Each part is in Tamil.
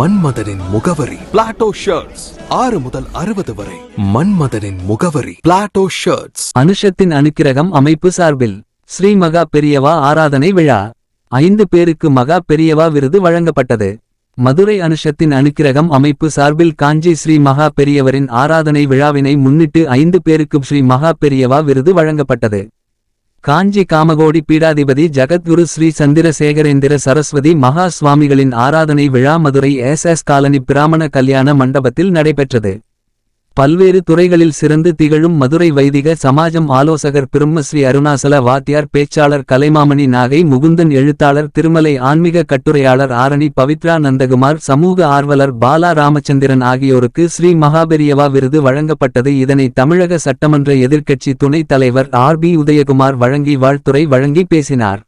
மன்மதனின் முகவரி. பிளாட்டோ ஷர்ட்ஸ் ஆறு முதல் அறுபது வரை. மன்மதனின் முகவரி. பிளாட்டோ ஷர்ட்ஸ் அனுஷத்தின் அனுக்கிரகம் அமைப்பு சார்பில் ஸ்ரீ மகா பெரியவா ஆராதனை விழா. ஐந்து பேருக்கு மகா பெரியவா விருது வழங்கப்பட்டது. மதுரை அனுஷத்தின் அனுக்கிரகம் அமைப்பு சார்பில் காஞ்சி ஸ்ரீ மகா பெரியவரின் ஆராதனை விழாவினை முன்னிட்டு ஐந்து பேருக்கு ஸ்ரீ மகா பெரியவா விருது வழங்கப்பட்டது. காஞ்சி காமகோடி பீடாதிபதி ஜகத்குரு ஸ்ரீ சந்திரசேகரேந்திர சரஸ்வதி மகா சுவாமிகளின் ஆராதனை விழா மதுரை எஸ் எஸ் காலனி பிராமண கல்யாண மண்டபத்தில் நடைபெற்றது. பல்வேறு துறைகளில் சிறந்து திகழும் மதுரை வைதிக சமாஜம் ஆலோசகர் பிரம்மஸ்ரீ அருணாசல வாத்தியார் பேச்சாளர் கலைமாமணி நாகை முகுந்தன் எழுத்தாளர் திருமலை ஆன்மீக கட்டுரையாளர் ஆரணி பவித்ரா நந்தகுமார் சமூக ஆர்வலர் பாலா ராமச்சந்திரன் ஆகியோருக்கு ஸ்ரீ மகாபெரியவா விருது வழங்கப்பட்டது. இதனை தமிழக சட்டமன்ற எதிர்க்கட்சி துணைத் தலைவர் ஆர் பி உதயகுமார் வழங்கி வாழ்த்துரை வழங்கி பேசினார்.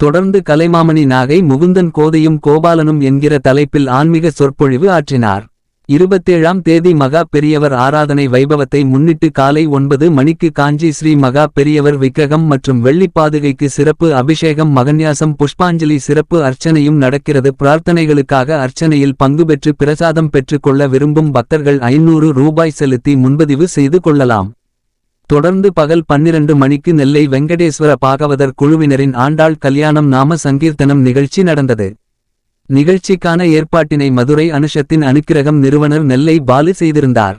தொடர்ந்து கலைமாமணி நாகை முகுந்தன் கோதையும் கோபாலனும் என்கிற தலைப்பில் ஆன்மீக சொற்பொழிவு ஆற்றினார். இருபத்தேழாம் தேதி மகா பெரியவர் ஆராதனை வைபவத்தை முன்னிட்டு காலை ஒன்பது மணிக்கு காஞ்சி ஸ்ரீ மகா பெரியவர் விக்கிரகம் மற்றும் வெள்ளிப் பாதுகைக்கு சிறப்பு அபிஷேகம் மகன்யாசம் புஷ்பாஞ்சலி சிறப்பு அர்ச்சனையும் நடக்கிறது. பிரார்த்தனைகளுக்காக அர்ச்சனையில் பங்கு பெற்று பிரசாதம் பெற்றுக்கொள்ள விரும்பும் பக்தர்கள் ஐநூறு ரூபாய் செலுத்தி முன்பதிவு செய்து கொள்ளலாம். தொடர்ந்து பகல் பன்னிரண்டு மணிக்கு நெல்லை வெங்கடேஸ்வர பாகவதர் குழுவினரின் ஆண்டாள் கல்யாணம் நாம சங்கீர்த்தனம் நிகழ்ச்சி நடந்தது. நிகழ்ச்சிக்கான ஏற்பாட்டினை மதுரை அனுஷத்தின் அனுக்கிரகம் நிறுவனர் நெல்லை பாலு செய்திருந்தார்